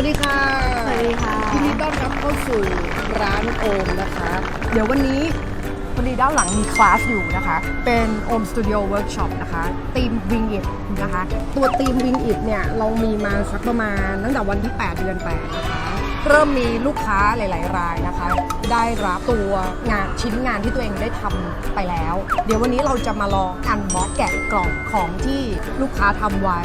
วัสดีค่ะสวัสดีค่ะยินดีต้อนรับเข้าสู่ร้านโอมนะคะ เดี๋ยววันนี้พอดีด้านหลังมีคลาสอยู่นะคะ เป็นโอมสตูดิโอเวิร์กช็อปนะคะทีมวิงอิ t นะคะ ตัวทีมวิงอิ t เนี่ย เรามีมาสักประมาณตั้งแต่วันที่ 8 เดือน8นะคะ เริ่มมีลูกค้าหลาย ๆ รายนะคะ ได้รับตัวงานชิ้นงานที่ตัวเองได้ทำไปแล้ว เดี๋ยววันนี้เราจะมาลองอันบ็อกแกะกล่องของที่ลูกค้าทำไว้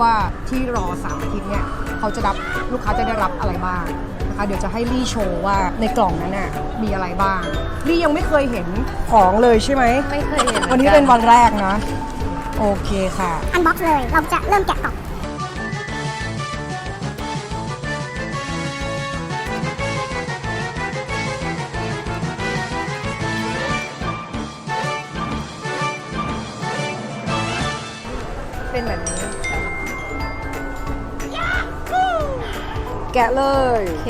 ว่าที่รอสามอาทิตย์เนี่ย เขาจะรับลูกค้าจะได้รับอะไรบ้างนะคะเดี๋ยวจะให้ลี่โชว์ว่าในกล่องนั้นน่ะมีอะไรบ้างลี่ยังไม่เคยเห็นของเลยใช่ไหมไม่เคยเห็นวันนี้เป็นวันแรกนะ โอเคค่ะ อันบ็อกซ์เลย เราจะเริ่มแกะกล่อง กะเลย โอเค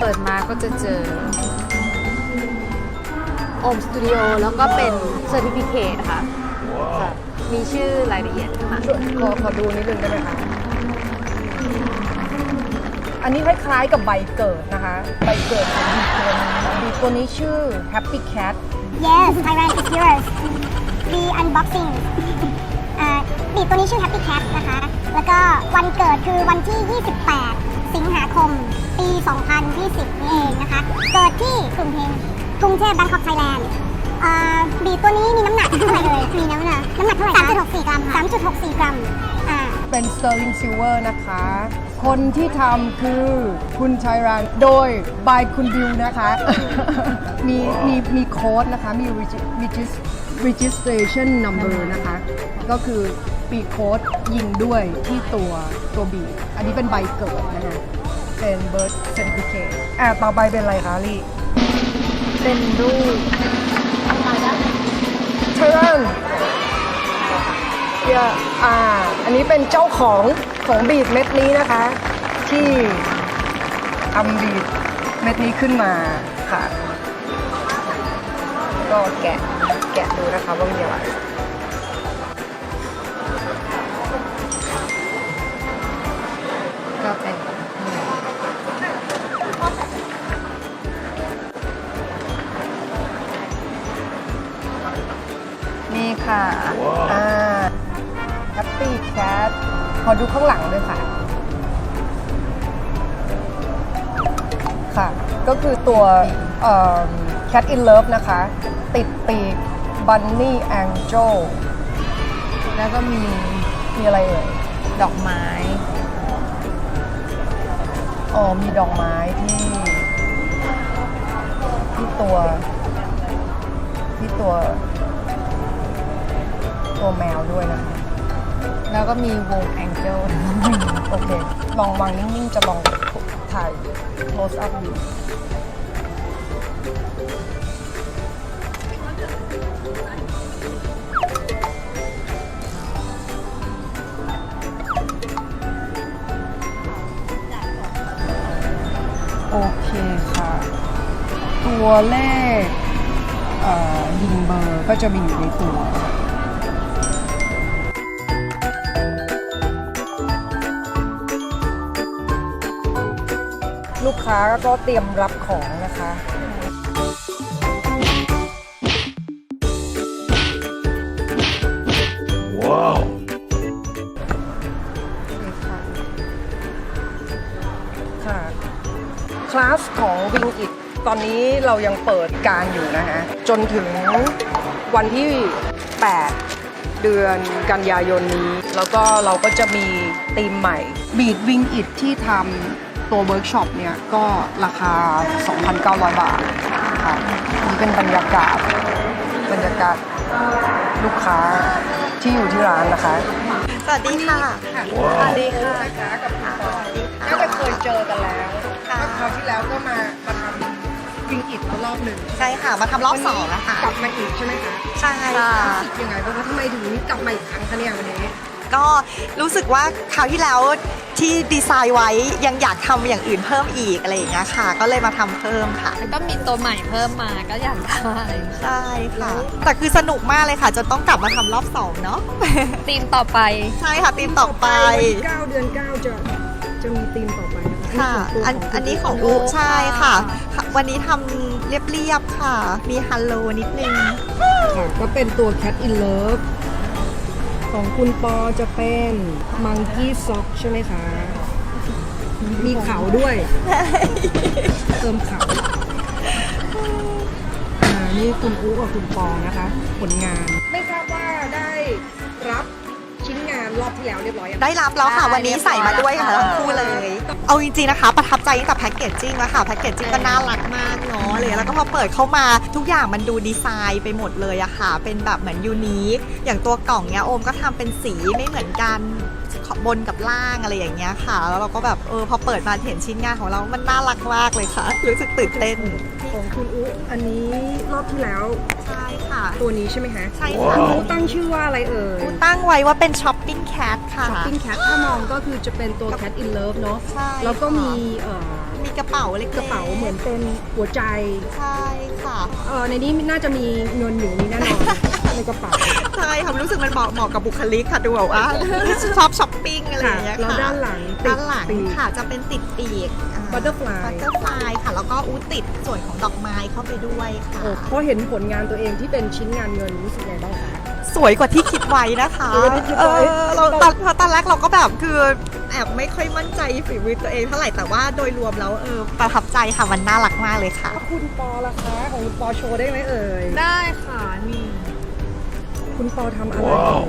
เปิดมาก็จะเจอโอมสตูดิโอแล้วก็เป็นเซอร์ติฟิเคตค่ะค่ะมีชื่อรายละเอียดค่ะช่วยขอขอดูนิดนึงได้ไหมคะ อันนี้คล้ายๆกับใบเกิดนะคะ ใบเกิดของบีตัวนี้บีตัวนี้ชื่อ Happy Cat yes Thailand is yours the unboxing อ่าบีบตัวนี้ชื่อ Happy Cat นะคะ แล้วก็วันเกิดคือวันที่ 28 สิงหาคม ปี 2020 นี่เองนะคะ เกิดที่กรุงเทพกรุงเทพแบงคอกไทยแลนด์อ่าบีบตัวนี้มีน้ำหนักเท่าไหร่เลย มีน้ำหนักน้ำหนักเท่าไหร่คะ3.64 กรัมค่ะ3.64 กรัม อ่าเป็น Sterling Silver นะคะ คนที่ทำคือคุณชัยรันโดย by คุณบิวนะคะ มีมีมีโค้ดนะคะ มี regi- regis- registration number นะคะ ก็คือปีโค้ดยิงด้วยที่ตัวตัวบีบอันนี้เป็นใบเกิดนะคะ เป็น birth certificate อะต่อไปเป็นอะไรคะลี่ เป็นรูปเชิญ เยอะอ่า อันนี้เป็นเจ้าของของบีดเม็ดนี้นะคะ ที่ทำบีดเม็ดนี้ขึ้นมาค่ะ ก็แกะแกะดูนะคะว่ามีอะไรก็เป็นนี่ค่ะอ่า Happy Cat ขอดูข้างหลังด้วยค่ะ ค่ะ ก็คือตัวเอ่อ Cat in Love นะคะ ติดปีก Bunny Angel แล้วก็มีมีอะไรเอ่ย ดอกไม้ อ๋อ มีดอกไม้ที่ที่ตัว ที่ตัว ตัวแมวด้วยนะคะ แล้วก็มีวงแองเจิลโอเค ลองวางนิ่งๆ จะลองถ่าย close up ดูโอเคค่ะ ตัวเลขเอ่อยิงเบอร์ก็จะมีอยู่ในตัว ลูกค้าก็เตรียมรับของนะคะค่ะคลาสของวิงอิ t ตอนนี้เรายังเปิดการอยู่นะฮะ จนถึงวันที่ 8 เดือนกันยายนนี้ แล้วก็เราก็จะมีธีมใหม่บีดวิงอิ t ที่ทำ ตัวเวิร์กช็อปเนี่ยก็ราคา 2,900 บาทค่ะนี่เป็นบรรยากาศบรรยากาศลูกค้าที่อยู่ที่ร้านนะคะ สวัสดีค่ะ สวัสดีค่ะค้ากับพี่ปอยน่าจะเคยเจอกันแล้วค่ะคราวที่แล้วก็มามาทำวิงอิดรอบหนึ่งใช่ค่ะ มาทำรอบสองแล้วค่ะกลับมาอีกใช่ไหมคะ ใช่ค่ะค่ะรู้สึกยังไงบ้างคะทำไมถึงกลับมาอีกครั้งคะเนี่ยวันนี้ ก็รู้สึกว่าคราวที่แล้วที่ดีไซน์ไว้ยังอยากทำอย่างอื่นเพิ่มอีกอะไรอย่างเงี้ยค่ะ ก็เลยมาทำเพิ่มค่ะ แล้วก็มีตัวใหม่เพิ่มมาก็อยากได้ใช่ค่ะ แต่คือสนุกมากเลยค่ะจนต้องกลับมาทำรอบสองเนาะธีมต่อไป ใช่ค่ะทีมต่อไป วันที่9เดือน9จะจะมีธีมต่อไปนะคะค่ะอันอันนี้ของอุใช่ค่ะ วันนี้ทำเรียบๆค่ะ มีฮัลโลนิดนึง ค่ะก็เป็นตัว Cat in Love ของคุณปอจะเป็น Monkey Sock ใช่ไหมคะ มีเขาด้วย เติมเขาอ่านี่คุณอูกับคุณปอนะคะ ผลงาน ไม่ทราบว่าได้รับ ชิ้นงานรอบที่แล้วเรียบร้อยยังได้รับแล้วค่ะได้วันนี้ใส่มาด้วยค่ะเรียบร้อยทั้งคู่เลย เอาจริงๆนะคะ ประทับใจตั้งแต่แพ็กเกจจิ้งแล้วค่ะแพ็กเกจจิ้งก็น่ารักมากเนาะเลยแล้วก็พอเปิดเข้ามาทุกอย่างมันดูดีไซน์ไปหมดเลยอะค่ะ เป็นแบบเหมือนยูนิคอย่างตัวกล่องเนี้ยโอมก็ทำเป็นสีไม่เหมือนกันบนกับล่างอะไรอย่างเงี้ยค่ะ แล้วเราก็แบบเออพอเปิดมาเห็นชิ้นงานของเรา มันน่ารักมากเลยค่ะ รู้สึกตื่นเต้น ของคุณอูอันนี้รอบที่แล้ว ใช่ค่ะ ตัวนี้ใช่ไหมคะใช่ค่ะอูตั้งชื่อว่าอะไรเอ่ยกูตั้งไว้ว่าเป็นช้อปปิ้งแคทค่ะ Shopping Cat ถ้ามองก็คือจะเป็นตัว Cat in Love เนาะใช่แล้วก็ค่ะมีเอ่อมีกระเป๋าเล็กๆกระเป๋าเหมือนเป็นหัวใจใช่ค่ะ เออในนี้น่าจะมีเงินอยู่นี่แน่นอน ในกระเป๋า ใช่ค่ะรู้สึกมันเหมาะเหมาะกับบุคลิกค่ะดูแบบว่าชอบช้อปปิ้งอะไรอค่ะย่างเงี้ยแล้วค่ะด้านหลังติด้าดนหลังปีก ค่ะจะเป็นติดปีก Butterfly บัตเตอร์ฟลายค่ะ แล้วก็อู้ติดส่วนของดอกไม้เข้าไปด้วยค่ะ โอ้พอเห็นผลงานตัวเองที่เป็นชิ้นงานเงินรู้สึกไงบ้างคะ สวยกว่าที่คิดไว้นะคะสวยกว่าที่คิดเอไว้อเราตอนพอตอนแรกเราก็แบบคือแอบไม่ค่อยมั่นใจฝีมือตัวเองเท่าไหร่แต่ว่าโดยรวมแล้วเออประทับใจค่ะมันน่ารักมากเลยค่ะแล้วคุณปอล่ะคะ ของคุณปอโชว์ได้ไหมเอ่ย ได้ค่ะนี่คุณ ปอทำอะไรเอ่ย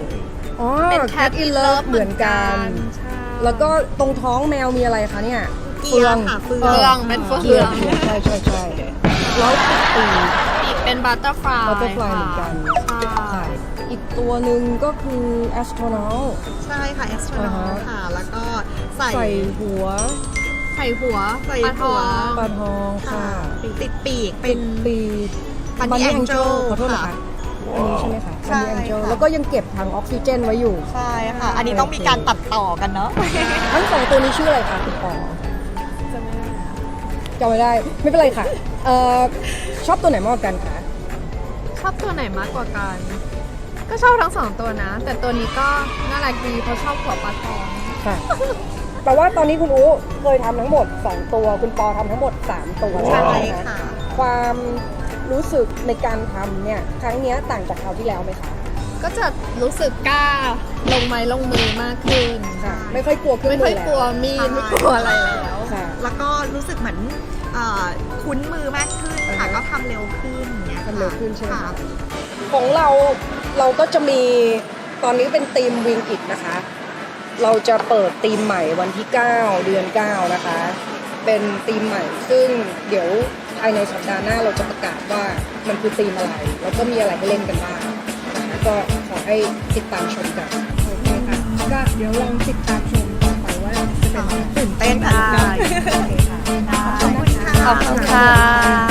อ๋อ เป็น Cat in Love เหมือนกัน ใช่ แล้วก็ตรงท้องแมวมีอะไรคะเนี่ยเฟืองค่ะเฟืองเฟืองเป็นเฟืเฟือองงใช่ใช่ใช่แล้วปีกอีกเป็นบัตเตอร์ฟลาย Butterfly เหมือนกันใช่อีกตัวหนึ่งก็คือ astronaut ใช่ค่ะแอสโทรนออ่าฮะ ค่ะ แล้วก็ใส่ใส่หัวใส่หัวใส่ปลาทหัอวง ปลาทองค่ะค่ะ ติดปีกเป็นปีก Bunny Bunny Angel ขอโทษนะคะค่ะอันนี้ใช่ไหมคะ ใช่ Bunny Angel ค่ะ แล้วก็ยังเก็บถังออกซิเจนไว้อยู่ ใช่ค่ะ อันนี้ต้องมีการตัดต่อกันเนาะ ทั้งสองตัวนี้ชื่ออะไรคะคุณปอจำไม่ได้ไม่เป็นไรค่ะเอ่อชอบตัวไหนมากกว่ากันคะชอบตัวไหนมากกว่ากัน ก็ชอบทั้งสองตัวนะ แต่ตัวนี้ก็น่ารักดีเพราะชอบหัวปลาทองค่ะแต่ว่าตอนนี้คุณอู๋เคยทำทั้งหมด 2 ตัว คุณปอทำทั้งหมด 3 ตัวใช่ไหมค่ะ ความ รู้สึกในการทำเนี่ยครั้งเนี้ยต่างจากคราวที่แล้วไหมคะก็จะรู้สึกกล้าลงไม้ลงมือมากขึ้นค่ะ ไม่ค่อยกลัวเครื่องไม่มืค่อยอแล้กลัววมีดไม่กลัวอะไรแล้ว ค่ะ แล้วก็รู้สึกเหมือนเอ่อคุ้นมือมากขึ้นค่ะอ่าฮะก็ทำเร็วขึ้นอย่างเงี้ยค่ะทำเร็วขึ้นใช่ไหมค่ะคะของเราเราก็จะมีตอนนี้เป็นทีมวิงอิดนะคะ เราจะเปิดทีมใหม่วันที่ 9 เดือน 9 นะคะ เป็นทีมใหม่ซึ่งเดี๋ยว ภายในสัปดาห์หน้าเราจะประกาศว่ามันคือทีมอะไร แล้วก็มีอะไรให้เล่นกันบ้างนะคะก็ขอให้ติดตามชมกันโอเคค่ะ ก็เดี๋ยวลองติดตามชมต่อไปว่าจะเป็นยังไงตื่นเต้นค่ะโอเคค่ะ ขอบคุณค่ะ ขอบคุณค่ะ